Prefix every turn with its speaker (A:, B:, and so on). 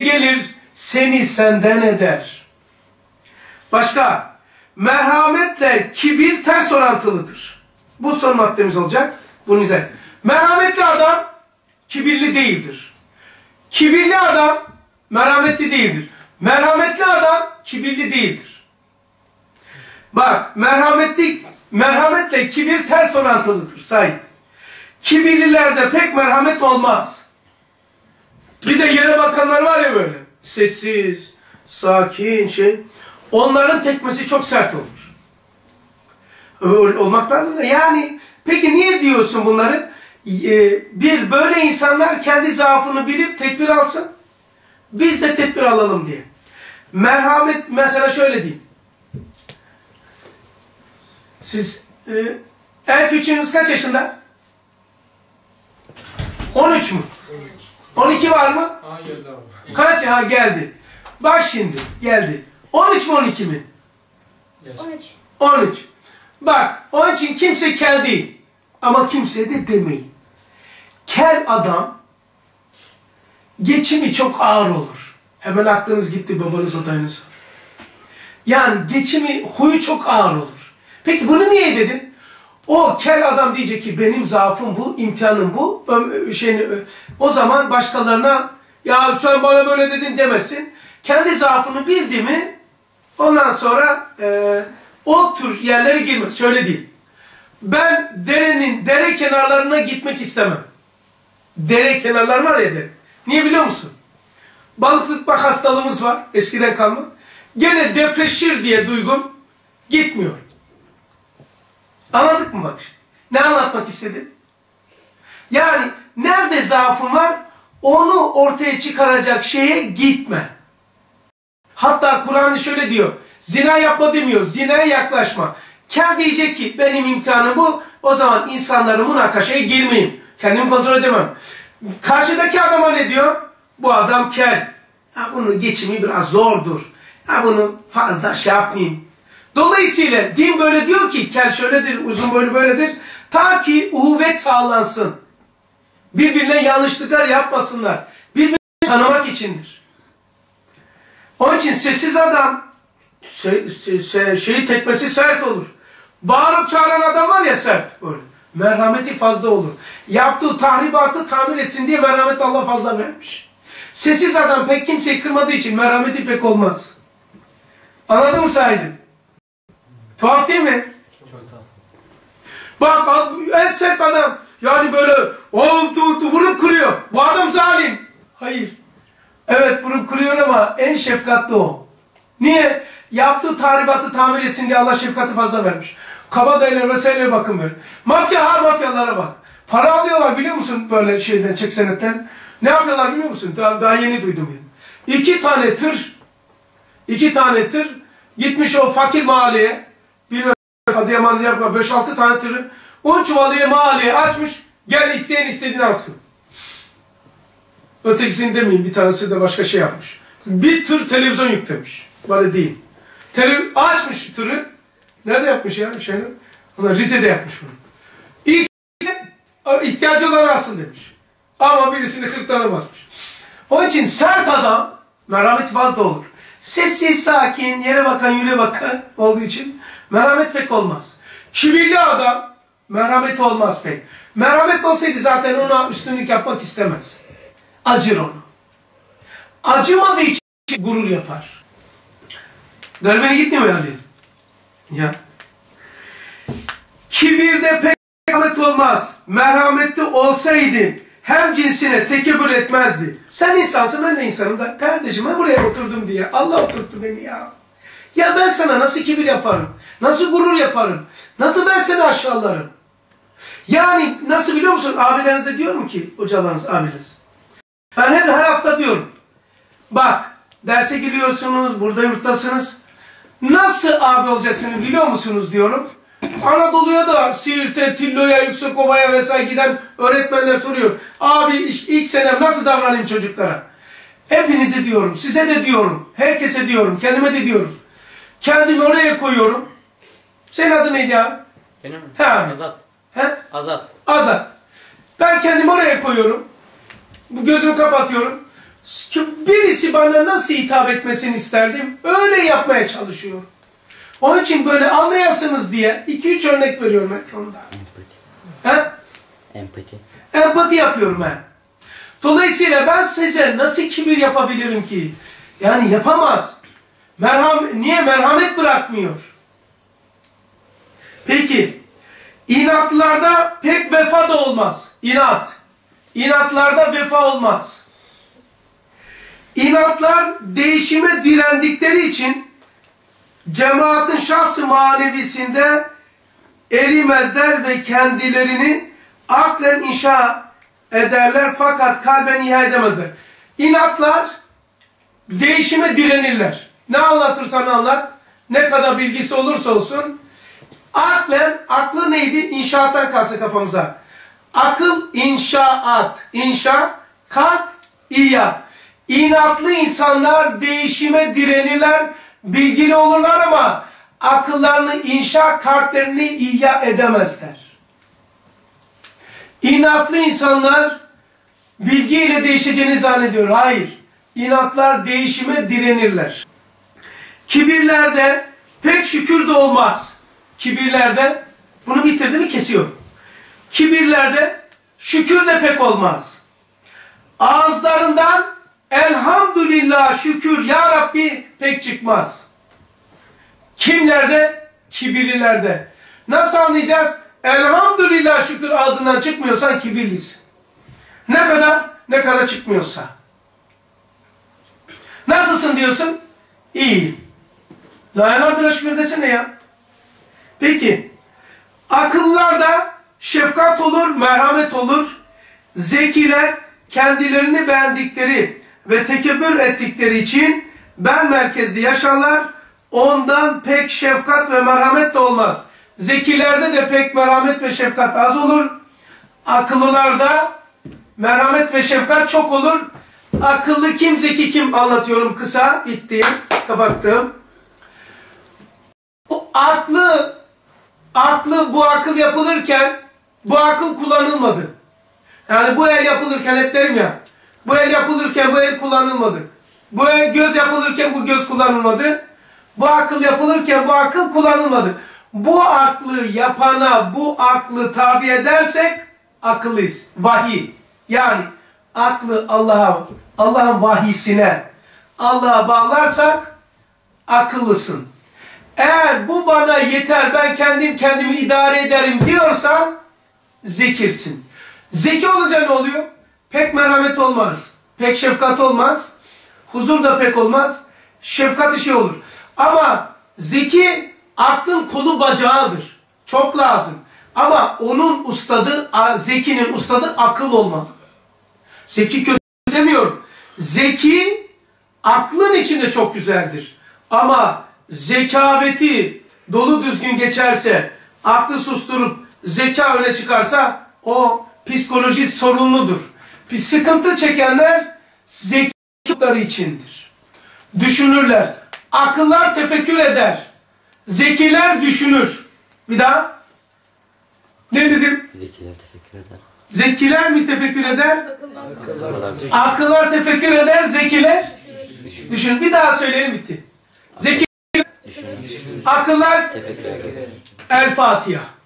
A: gelir seni senden eder. Başka, merhametle kibir ters orantılıdır. Bu son maddemiz olacak. Bunun üzerine. Merhametli adam kibirli değildir. Kibirli adam merhametli değildir. Merhametli adam kibirli değildir. Bak merhametli merhametle kibir ters orantılıdır Said. Kibirlilerde pek merhamet olmaz. Bir de yere bakanlar var ya böyle. Sessiz, sakin şey. Onların tekmesi çok sert olur. Öyle olmak lazım da. Yani peki niye diyorsun bunları? Ee, bir, böyle insanlar kendi zaafını bilip tedbir alsın. Biz de tedbir alalım diye. Merhamet, mesela şöyle diyeyim. Siz, e, en küçüğünüz kaç yaşında? 13 mu? 12 var mı?
B: Aa geldi abi.
A: Kaç? Ha geldi. Bak şimdi geldi. 13 mi 12 mi?
C: 13.
A: 13. Bak onun için kimse kel değil. Ama kimse de demeyin. Kel adam geçimi çok ağır olur. Hemen aklınız gitti babanız adayınız. Yani geçimi huyu çok ağır olur. Peki bunu niye dedin? O kel adam diyecek ki benim zaafım bu, imtihanım bu. Şeyini, o zaman başkalarına ya sen bana böyle dedin demesin. Kendi zaafını bildi mi ondan sonra e, o tür yerlere girmez. Şöyle değil. Ben derenin, dere kenarlarına gitmek istemem. Dere kenarlar var ya dere. Niye biliyor musun? Balık tutmak hastalığımız var eskiden kalma. Gene depreşir diye duygum gitmiyor. Anladık mı bak şimdi? Ne anlatmak istedim? Yani nerede zaafın var onu ortaya çıkaracak şeye gitme. Hatta Kur'an şöyle diyor. Zina yapma demiyor. Zinaya yaklaşma. Kel diyecek ki benim imtihanım bu. O zaman insanların münakaşaya girmeyeyim. Kendimi kontrol edemem. Karşıdaki adama ne diyor? Bu adam kel. Ya bunun geçimi biraz zordur. Ya bunu fazla şey yapmayayım. Dolayısıyla din böyle diyor ki kel şöyledir, uzun boylu böyledir. Ta ki uhuvvet sağlansın. Birbirine yanlışlıklar yapmasınlar. Birbirini tanımak içindir. Onun için sessiz adam şey, şey, şeyi tekmesi sert olur. Bağırıp çağıran adam var ya sert böyle. Merhameti fazla olur. Yaptığı tahribatı tamir etsin diye merhamet Allah fazla vermiş. Sessiz adam pek kimseyi kırmadığı için merhameti pek olmaz. Anladın mı Said'im? Tuhaf değil mi? Bak en sert adam yani böyle o tu, tu, vurup kırıyor. Bu adam zalim. Hayır. Evet vurup kırıyor ama en şefkatli o. Niye? Yaptığı tahribatı tamir etsin diye Allah şefkati fazla vermiş. Kabadayılar vesaire bakın böyle. Mafya ha mafyalara bak. Para alıyorlar biliyor musun böyle şeyden çek senetten. Ne yapıyorlar biliyor musun? Daha, daha yeni duydum yani. İki tane tır, iki tane tır gitmiş o fakir mahalleye, bilmem Adıyaman yapma 5-6 tane tırı 10 çuvalıyla mahalleye açmış. Gel isteyen istediğini alsın. Ötekisini demeyeyim bir tanesi de başka şey yapmış. Bir tır televizyon yüklemiş. Böyle değil. Tele açmış tırı. Nerede yapmış ya? Şey, Rize'de yapmış bunu. İhtiyacı olan alsın demiş. Ama birisini kırklarına basmış. Onun için sert adam merhamet fazla olur. Sessiz, sakin, yere bakan, yüre bakan olduğu için merhamet pek olmaz. Kibirli adam merhamet olmaz pek. Merhamet olsaydı zaten ona üstünlük yapmak istemez. Acır onu. Acımadığı için gurur yapar. Galibine gitti mi Ali? Ya. Kibirde pek merhamet olmaz. Merhametli olsaydı hem cinsine tekebbür etmezdi. Sen insansın ben de insanım da. Kardeşim ben buraya oturdum diye. Allah oturttu beni ya. Ya ben sana nasıl kibir yaparım? Nasıl gurur yaparım? Nasıl ben seni aşağılarım? Yani nasıl biliyor musun? Abilerinize diyorum ki, hocalarınız, abileriniz. Ben hep her hafta diyorum. Bak, derse giriyorsunuz, burada yurttasınız. Nasıl abi olacaksınız biliyor musunuz diyorum. Anadolu'ya da Siirt'e, Tillo'ya, Yüksekova'ya vesaire giden öğretmenler soruyor. Abi ilk senem nasıl davranayım çocuklara? Hepinize diyorum, size de diyorum, herkese diyorum, kendime de diyorum. Kendimi oraya koyuyorum. Senin adın neydi ya?
D: Benim mi?
A: Abi.
D: Azat.
A: He?
D: Azat.
A: Azat. Ben kendimi oraya koyuyorum. Bu gözümü kapatıyorum. Birisi bana nasıl hitap etmesini isterdim, öyle yapmaya çalışıyorum. Onun için böyle anlayasınız diye 2-3 örnek veriyorum ben konuda.
B: Empati.
A: He?
B: Empati.
A: Empati yapıyorum ben. Dolayısıyla ben size nasıl kibir yapabilirim ki? Yani yapamaz. Merham niye merhamet bırakmıyor? Peki, inatlarda pek vefa da olmaz. İnat. İnatlarda vefa olmaz. İnatlar değişime direndikleri için cemaatin şahsı manevisinde erimezler ve kendilerini aklen inşa ederler fakat kalben ihya edemezler. İnatlar değişime direnirler. Ne anlatırsan anlat, ne kadar bilgisi olursa olsun. Aklen, aklı neydi? İnşaattan kalsa kafamıza. Akıl, inşaat. İnşa, kalp, iya. İnatlı insanlar değişime direnirler, bilgili olurlar ama akıllarını inşa, kalplerini iya edemezler. İnatlı insanlar bilgiyle değişeceğini zannediyor. Hayır. İnatlar değişime direnirler. Kibirlerde pek şükür de olmaz. Kibirlerde bunu bitirdi mi kesiyor. Kibirlerde şükür de pek olmaz. Ağızlarından elhamdülillah şükür ya Rabbi pek çıkmaz. Kimlerde? Kibirlilerde. Nasıl anlayacağız? Elhamdülillah şükür ağzından çıkmıyorsan kibirlisin. Ne kadar? Ne kadar çıkmıyorsa. Nasılsın diyorsun? İyiyim. La elhamdülillah şükür desene ya. Peki. Akıllarda şefkat olur, merhamet olur. Zekiler kendilerini beğendikleri ve tekebbür ettikleri için ben merkezli yaşarlar. Ondan pek şefkat ve merhamet de olmaz. Zekilerde de pek merhamet ve şefkat az olur. Akıllılarda merhamet ve şefkat çok olur. Akıllı kim, zeki kim anlatıyorum kısa. Bitti. Kapattım. Aklı, aklı bu akıl yapılırken bu akıl kullanılmadı. Yani bu el yapılırken hep derim ya. Bu el yapılırken bu el kullanılmadı. Bu el göz yapılırken bu göz kullanılmadı. Bu akıl yapılırken bu akıl kullanılmadı. Bu aklı yapana bu aklı tabi edersek akıllıyız. Vahiy. Yani aklı Allah'a, Allah'ın vahisine Allah'a bağlarsak akıllısın. Eğer bu bana yeter ben kendim kendimi idare ederim diyorsan zekirsin. Zeki olunca ne oluyor? Pek merhamet olmaz. Pek şefkat olmaz. Huzur da pek olmaz. Şefkat işi olur. Ama zeki aklın kolu bacağıdır. Çok lazım. Ama onun ustadı, zekinin ustadı akıl olmalı. Zeki kötü demiyorum. Zeki aklın içinde çok güzeldir. Ama zekaveti dolu düzgün geçerse, aklı susturup zeka öne çıkarsa o psikoloji sorunludur. Bir sıkıntı çekenler zekaları içindir. Düşünürler. Akıllar tefekkür eder. Zekiler düşünür. Bir daha. Ne dedim?
B: Zekiler tefekkür eder.
A: Zekiler mi tefekkür eder?
B: Akıllar.
A: Akıllar tefekkür eder, zekiler düşün. Bir daha söyleyelim bitti. Zeki, akıllar. El Fatiha.